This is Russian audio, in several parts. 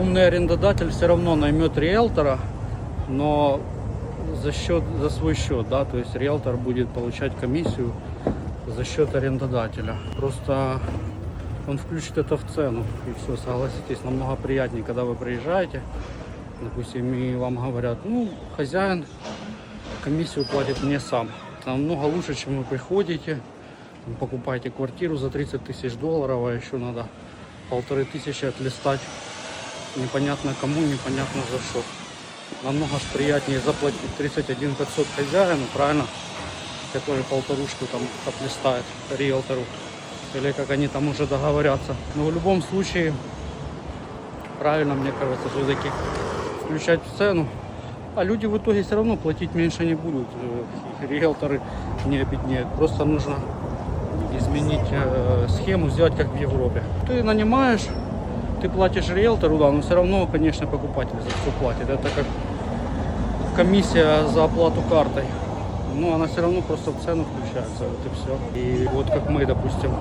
умный арендодатель все равно наймет риэлтора, но за счет, за свой счет, да, то есть риэлтор будет получать комиссию за счет арендодателя. Просто он включит это в цену и все, согласитесь, намного приятнее, когда вы приезжаете, допустим, и вам говорят, ну, хозяин комиссию платит мне сам. Намного лучше, чем вы приходите, покупаете квартиру за 30 тысяч долларов, а еще надо полторы тысячи отлистать непонятно кому, непонятно за что. Намного ж приятнее заплатить 31 500 хозяину, правильно? Который полторушку там отлистает риэлтору. Или как они там уже договорятся. Но в любом случае, правильно, мне кажется, все-таки включать в цену. А люди в итоге все равно платить меньше не будут. Э, Риэлторы не обеднеют. Просто нужно изменить э, схему, сделать как в Европе. Ты нанимаешь, ты платишь риэлтору, да, но все равно, конечно, покупатель за все платит. Это как комиссия за оплату картой. Но она все равно просто в цену включается, вот и все. И вот как мы, допустим,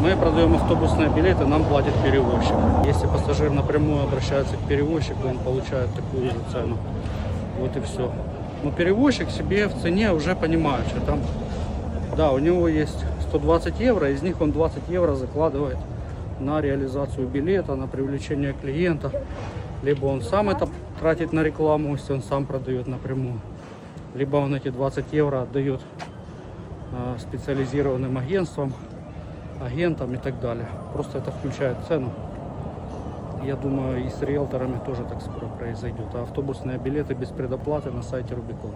мы продаем автобусные билеты, нам платит перевозчик. Если пассажир напрямую обращается к перевозчику, он получает такую же цену. Вот и все. Но перевозчик себе в цене уже понимает, что там, да, у него есть 120 евро, из них он 20 евро закладывает на реализацию билета, на привлечение клиента. Либо он сам это тратит на рекламу, если он сам продает напрямую. Либо он эти 20 евро отдает э, специализированным агентствам, агентам и так далее. Просто это включает цену. Я думаю, и с риэлторами тоже так скоро произойдет. А автобусные билеты без предоплаты на сайте Рубикон.